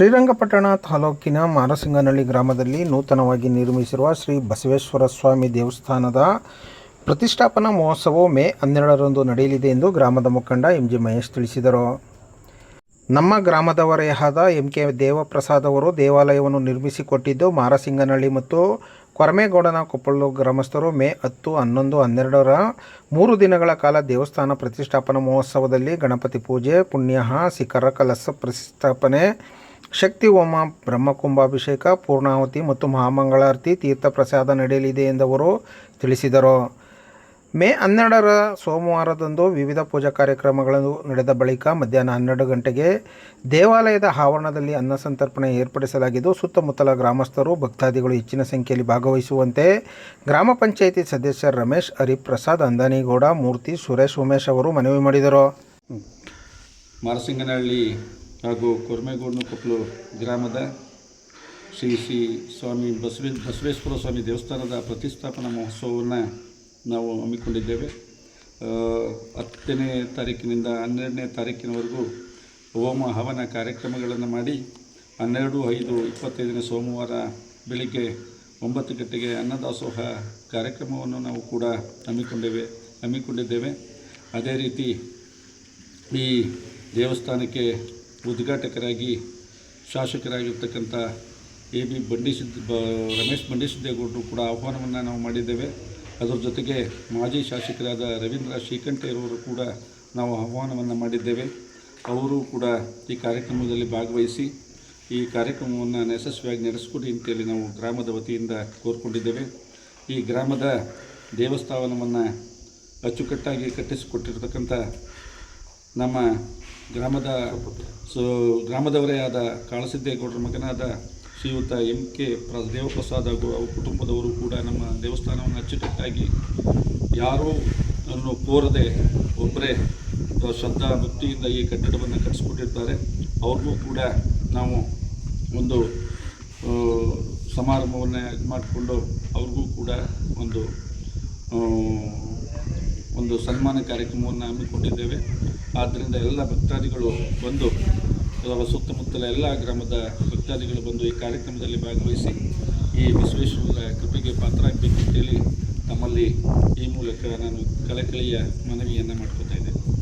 ಶ್ರೀರಂಗಪಟ್ಟಣ ತಾಲೂಕಿನ ಮಾರಸಿಂಗನಹಳ್ಳಿ ಗ್ರಾಮದಲ್ಲಿ ನೂತನವಾಗಿ ನಿರ್ಮಿಸಿರುವ ಶ್ರೀ ಬಸವೇಶ್ವರ ಸ್ವಾಮಿ ದೇವಸ್ಥಾನದ ಪ್ರತಿಷ್ಠಾಪನಾ ಮಹೋತ್ಸವವು ಮೇ ಹನ್ನೆರಡರಂದು ನಡೆಯಲಿದೆ ಎಂದು ಗ್ರಾಮದ ಮುಖಂಡ ಎಂ ಜಿ ಮಹೇಶ್ ತಿಳಿಸಿದರು. ನಮ್ಮ ಗ್ರಾಮದವರೇ ಆದ ಎಂ ಕೆ ದೇವಪ್ರಸಾದ್ ಅವರು ದೇವಾಲಯವನ್ನು ನಿರ್ಮಿಸಿಕೊಟ್ಟಿದ್ದು ಮಾರಸಿಂಗನಹಳ್ಳಿ ಮತ್ತು ಕೊರಮೇಗೌಡನ ಕೊಪ್ಪಳು ಗ್ರಾಮಸ್ಥರು ಮೇ ಹತ್ತು, ಹನ್ನೊಂದು, ಹನ್ನೆರಡರ ಮೂರು ದಿನಗಳ ಕಾಲ ದೇವಸ್ಥಾನ ಪ್ರತಿಷ್ಠಾಪನಾ ಮಹೋತ್ಸವದಲ್ಲಿ ಗಣಪತಿ ಪೂಜೆ, ಪುಣ್ಯಹ, ಶಿಖರ ಕಲಸ ಪ್ರತಿಷ್ಠಾಪನೆ ಶಕ್ತಿ ಹೋಮ ಬ್ರಹ್ಮಕುಂಭಾಭಿಷೇಕ ಪೂರ್ಣಾಹುತಿ ಮತ್ತು ಮಹಾಮಂಗಳಾರತಿ ತೀರ್ಥ ಪ್ರಸಾದ ನಡೆಯಲಿದೆ ಎಂದವರು ತಿಳಿಸಿದರು. ಮೇ ಹನ್ನೆರಡರ ಸೋಮವಾರದಂದು ವಿವಿಧ ಪೂಜಾ ಕಾರ್ಯಕ್ರಮಗಳನ್ನು ನಡೆದ ಬಳಿಕ ಮಧ್ಯಾಹ್ನ ಹನ್ನೆರಡು ಗಂಟೆಗೆ ದೇವಾಲಯದ ಆವರಣದಲ್ಲಿ ಅನ್ನ ಸಂತರ್ಪಣೆ ಏರ್ಪಡಿಸಲಾಗಿದ್ದು, ಸುತ್ತಮುತ್ತಲ ಗ್ರಾಮಸ್ಥರು, ಭಕ್ತಾದಿಗಳು ಹೆಚ್ಚಿನ ಸಂಖ್ಯೆಯಲ್ಲಿ ಭಾಗವಹಿಸುವಂತೆ ಗ್ರಾಮ ಪಂಚಾಯಿತಿ ಸದಸ್ಯ ರಮೇಶ್, ಹರಿಪ್ರಸಾದ್, ಅಂದಾನಿಗೌಡ, ಮೂರ್ತಿ, ಸುರೇಶ್, ಉಮೇಶ್ ಅವರು ಮನವಿ ಮಾಡಿದರು. ಮಾರಸಿಂಗನಹಳ್ಳಿ ಹಾಗೂ ಕೊರ್ಮೇಗೌಡನ ಕೊಪ್ಪಲು ಗ್ರಾಮದ ಶ್ರೀ ಶ್ರೀ ಸ್ವಾಮಿ ಬಸವೇ ಬಸವೇಶ್ವರ ಸ್ವಾಮಿ ದೇವಸ್ಥಾನದ ಪ್ರತಿಷ್ಠಾಪನಾ ಮಹೋತ್ಸವವನ್ನು ನಾವು ಹಮ್ಮಿಕೊಂಡಿದ್ದೇವೆ. ಹತ್ತನೇ ತಾರೀಕಿನಿಂದ ಹನ್ನೆರಡನೇ ತಾರೀಕಿನವರೆಗೂ ಹೋಮ ಹವನ ಕಾರ್ಯಕ್ರಮಗಳನ್ನು ಮಾಡಿ ಹನ್ನೆರಡು, ಐದು, ಇಪ್ಪತ್ತೈದನೇ ಸೋಮವಾರ ಬೆಳಿಗ್ಗೆ ಒಂಬತ್ತು ಗಂಟೆಗೆ ಅನ್ನದಾಸೋಹ ಕಾರ್ಯಕ್ರಮವನ್ನು ನಾವು ಕೂಡ ಹಮ್ಮಿಕೊಂಡೇವೆ, ಹಮ್ಮಿಕೊಂಡಿದ್ದೇವೆ. ಅದೇ ರೀತಿ ಈ ದೇವಸ್ಥಾನಕ್ಕೆ ಉದ್ಘಾಟಕರಾಗಿ ಶಾಸಕರಾಗಿರ್ತಕ್ಕಂಥ ಎ ಬಿ ಬಂಡಿಸಿದ್ದ ಬ ರಮೇಶ್ ಬಂಡಿಸಿದ್ದೇಗೌಡರು ಕೂಡ ಆಹ್ವಾನವನ್ನು ನಾವು ಮಾಡಿದ್ದೇವೆ. ಅದರ ಜೊತೆಗೆ ಮಾಜಿ ಶಾಸಕರಾದ ರವೀಂದ್ರ ಶ್ರೀಕಂಠೆಯವರು ಕೂಡ ನಾವು ಆಹ್ವಾನವನ್ನು ಮಾಡಿದ್ದೇವೆ. ಅವರು ಕೂಡ ಈ ಕಾರ್ಯಕ್ರಮದಲ್ಲಿ ಭಾಗವಹಿಸಿ ಈ ಕಾರ್ಯಕ್ರಮವನ್ನು ಯಶಸ್ವಿಯಾಗಿ ನಡೆಸಿಕೊಡಿ ಅಂತೇಳಿ ನಾವು ಗ್ರಾಮದ ವತಿಯಿಂದ ಕೋರ್ಕೊಂಡಿದ್ದೇವೆ. ಈ ಗ್ರಾಮದ ದೇವಸ್ಥಾನವನ್ನು ಅಚ್ಚುಕಟ್ಟಾಗಿ ಕಟ್ಟಿಸಿಕೊಟ್ಟಿರ್ತಕ್ಕಂಥ ನಮ್ಮ ಗ್ರಾಮದ ಸೊ ಗ್ರಾಮದವರೇ ಆದ ಕಾಳಸಿದ್ದೇಗೌಡರ ಮಗನಾದ ಶ್ರೀಯುತ ಎಂ ಕೆ ಪ್ರ ದೇವಪ್ರಸಾದ್ ಹಾಗೂ ಅವರ ಕುಟುಂಬದವರು ಕೂಡ ನಮ್ಮ ದೇವಸ್ಥಾನವನ್ನು ಅಚ್ಚುಕಟ್ಟಾಗಿ ಯಾರೂ ಅನ್ನು ಕೋರದೆ ಒಬ್ಬರೇ ಶ್ರದ್ಧಾ ಭಕ್ತಿಯಿಂದ ಈ ಕಟ್ಟಡವನ್ನು ಕಟ್ಟಿಸ್ಕೊಟ್ಟಿರ್ತಾರೆ. ಅವ್ರಿಗೂ ಕೂಡ ನಾವು ಒಂದು ಸಮಾರಂಭವನ್ನು ಮಾಡಿಕೊಂಡು ಅವ್ರಿಗೂ ಕೂಡ ಒಂದು ಒಂದು ಸನ್ಮಾನ ಕಾರ್ಯಕ್ರಮವನ್ನು ಹಮ್ಮಿಕೊಂಡಿದ್ದೇವೆ. ಆದ್ದರಿಂದ ಎಲ್ಲ ಭಕ್ತಾದಿಗಳು ಬಂದು, ಅಥವಾ ಸುತ್ತಮುತ್ತಲ ಎಲ್ಲ ಗ್ರಾಮದ ಭಕ್ತಾದಿಗಳು ಬಂದು ಈ ಕಾರ್ಯಕ್ರಮದಲ್ಲಿ ಭಾಗವಹಿಸಿ ಈ ವಿಶ್ವೇಶ್ವರ ಕೃಪೆಗೆ ಪಾತ್ರರಾಗಬೇಕು ಅಂತೇಳಿ ತಮ್ಮಲ್ಲಿ ಈ ಮೂಲಕ ನಾನು ಕಳಕಳಿಯ ಮನವಿಯನ್ನು ಮಾಡ್ಕೋತಾ ಇದ್ದೇನೆ.